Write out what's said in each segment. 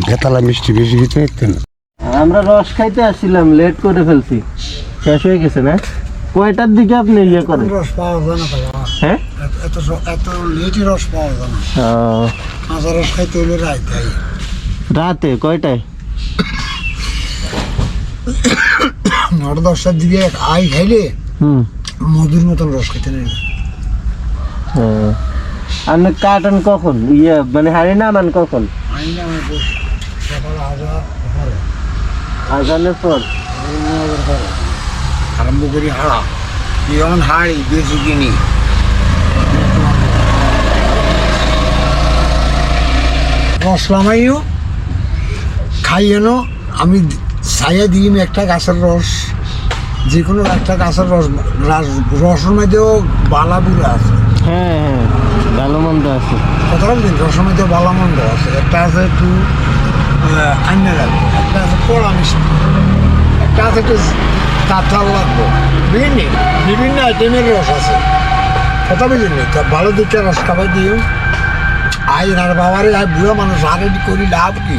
বেতালা মিষ্টি বেশি খেতে পারতেন না। আমরা রস খাইতে আসছিলাম লেট করে ফেলছি। শেষ হয়ে গেছে না? কয়টার দিকে আপনি ইয়ে করেন? রস পাওয়া যায় না হ্যাঁ? এত- এত এত লেটই রস পাওয়া যায় না। কাঁচা রস খাইতে হলে রাইতে। হয়। রাতে কয়টায়? নটা দশটার দিকে আই খাইলে হুম। মধুর মতন রস খেতে নেই। ও। আপনি কাটন কখন? ইয়ে মানে হাড়ি নামান কখন? আই না আমার বউ সকাল হাজার ঘরে আজানের পর আরম্ভ করি হাড়া যেমন হাড়ি বেশি কিনি রস লামাইও খাইয়েনো আমি ছাইয়া দিই একটা গাছের রস যে কোনো একটা গাছের রস রাস- রসের মধ্যেও বালা বুড়া আছে হ্যাঁ হ্যাঁ ভালো মন্দ আছে। কথাটা বুঝলেন রসের মধ্যেও বালা মন্দ আছে। একটা আছে একটু আইনে লাগবে একটা আছে কড়া মিষ্টি একটা আছে একটু কাঁঠাল লাগবে। বিভিন্ন বিভিন্ন আইটেমের রস আছে। কথা বুঝলেন তা ভালো দিকটা রস খাবার দিও। আই আর বাবারে আর বুড়া মানুষ আর এটি করি লাভ কি?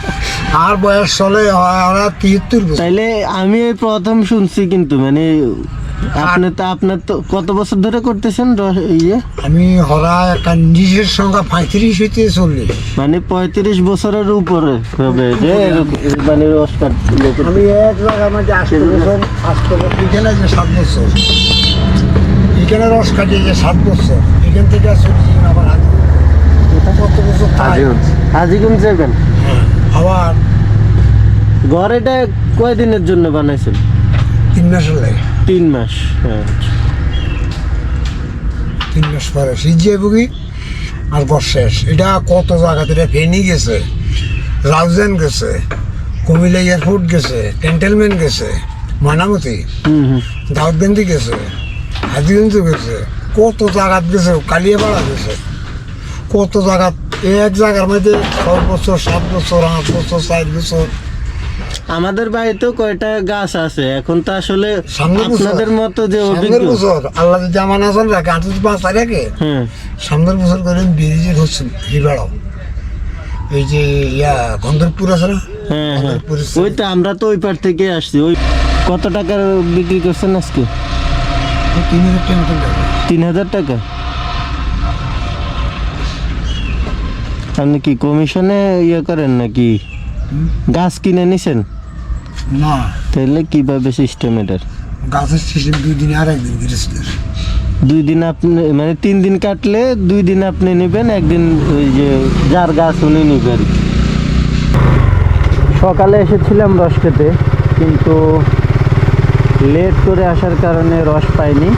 আর বয়স চলে ওরা তিয়াত্তর বছর। তাইলে আমি এই প্রথম শুনছি কিন্তু মানে আপনি তো আপনার তো কত বছর ধরে করতেছেন ইয়ে? আমি হরা একটা নিজের সংখ্যা পঁয়ত্রিশ হইতে চল্লিশ। মানে পঁয়ত্রিশ বছরের উপরে হবে যে মানে রস ইয়ে আমি এক জায়গার মধ্যে আসতে বছর আসতে এখানে যে সাত বছর। এখানে রস কাটিয়ে যে সাত বছর এখান থেকে চলছি আবার আজ কত বছর আজিগুন যাবেন? আবার ঘর এটা কয়দিনের জন্য বানাইছেন? তিন মাসের লাগে। তিন মাস হ্যাঁ। তিন মাস পরে সিজিয়ে বুকি আর শেষ। এটা কত জায়গা থেকে ফেনি গেছে রাউজেন গেছে কুমিল্লা এয়ারপোর্ট গেছে ক্যান্টেলমেন্ট গেছে হুম দাউদগঞ্জি গেছে হাজিগঞ্জ গেছে কত জায়গাত গেছে কালিয়াপাড়া গেছে। কত জায়গাত এক জায়গার মধ্যে ছয় বছর সাত বছর আট বছর চার বছর আমাদের বাড়িতেও কয়টা গাছ আছে এখন তো আসলে আপনাদের মতো যে সামনের অভিজ্ঞ। বছর আল্লাহ যদি আমার আসান রাখে আট পাঁচ তারিখে সামনের বছর করে ব্রিজের হচ্ছে হিবাড়াও। এই যে ইয়া গন্ধরপুর আছে না? হ্যাঁ হ্যাঁ। ওই তো আমরা তো ওই পার থেকে আসছি ওই কত টাকার বিক্রি করছেন আজকে? তিন হাজার টাকা। তিন হাজার টাকা? আপনি কি কমিশনে ইয়ে করেন নাকি? গাছ কিনে নিছেন? না। তাহলে কীভাবে সিস্টেম এটার? গাছের সিস্টেম দুই দিনে আর একদিন গৃহস্থের। দুই দিন আপনি মানে তিন দিন কাটলে দুই দিন আপনি নেবেন একদিন ওই যে যার গাছ উনি নেবেন। সকালে এসেছিলাম রস খেতে কিন্তু লেট করে আসার কারণে রস পাইনি।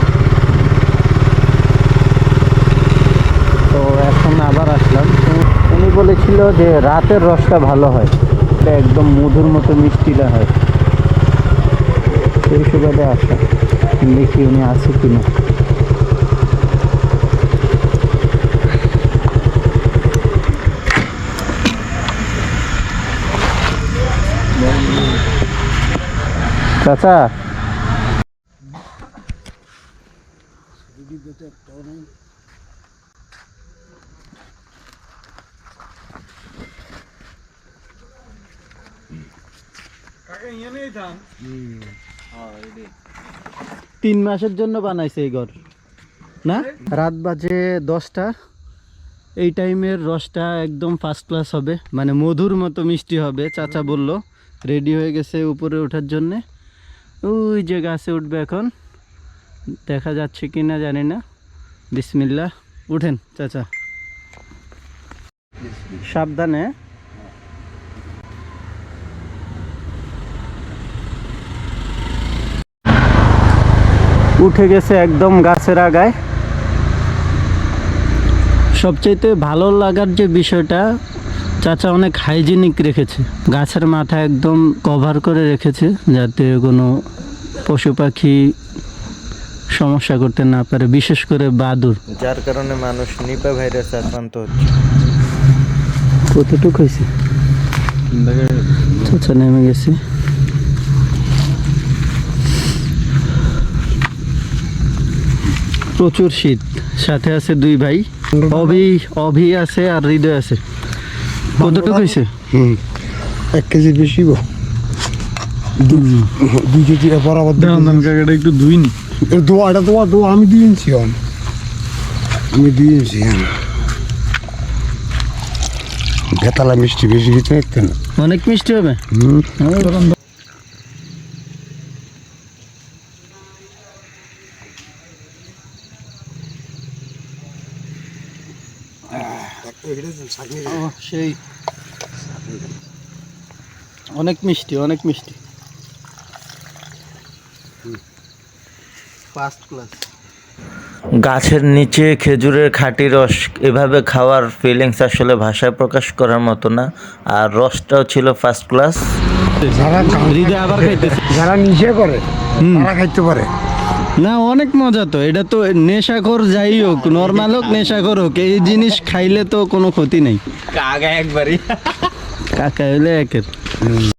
তো এখন আবার আসলাম। উনি- উনি বলেছিল যে রাতের রসটা ভালো হয়। এটা একদম মধুর মতো মিষ্টিটা হয়। সেই সুবাদে আসা। দেখি উনি আছে কিনা। চাচা। তিন মাসের জন্য বানাইছে এই ঘর। না? রাত বাজে দশটা। এই টাইমের রসটা একদম ফার্স্ট ক্লাস হবে। মানে মধুর মতো মিষ্টি হবে, চাচা বলল। রেডি হয়ে গেছে উপরে ওঠার জন্যে। ওই যে গাছে উঠবে এখন। দেখা যাচ্ছে কি না জানি না। বিসমিল্লা উঠেন, চাচা। সাবধানে। উঠে গেছে একদম গাছের আগায়। সবচেয়ে ভালো লাগার যে বিষয়টা চাচা অনেক হাইজিনিক রেখেছে। গাছের মাথা একদম কভার করে রেখেছে যাতে কোনো পশু পাখি সমস্যা করতে না পারে বিশেষ করে বাদুর। যার কারণে মানুষ নিপা ভাইরাস আক্রান্ত হচ্ছে। কতটুকু হয়েছে? চাচা নেমে গেছে। প্রচুর শীত। সাথে আছে দুই ভাই। অভি অভি আছে আর হৃদয় আছে। কতটুকু হয়েছে? এক কেজি বেশি দুই কেজি বরাবর দুই কেজি। কাকাটা একটু দোয়া দোয়া আমি ইঞ্চি আমি ইঞ্চি হ্যাঁ। মিষ্টি বেশি দিতে অনেক মিষ্টি হবে হুম ও, সেই। অনেক মিষ্টি অনেক মিষ্টি। ফার্স্ট ক্লাস গাছের নিচে খেজুরের খাঁটি রস এভাবে খাওয়ার ফিলিংস আসলে ভাষায় প্রকাশ করার মতো না। আর রসটাও ছিল ফার্স্ট ক্লাস যারা আবার নিচে করে তারা খাইতে পারে। না অনেক মজা তো। এটা তো নেশাখোর যাই হোক নর্মাল হোক নেশাখোর হোক এই জিনিস খাইলে তো কোনো ক্ষতি নেই। কাকা একবারই। কাকা হলে একের।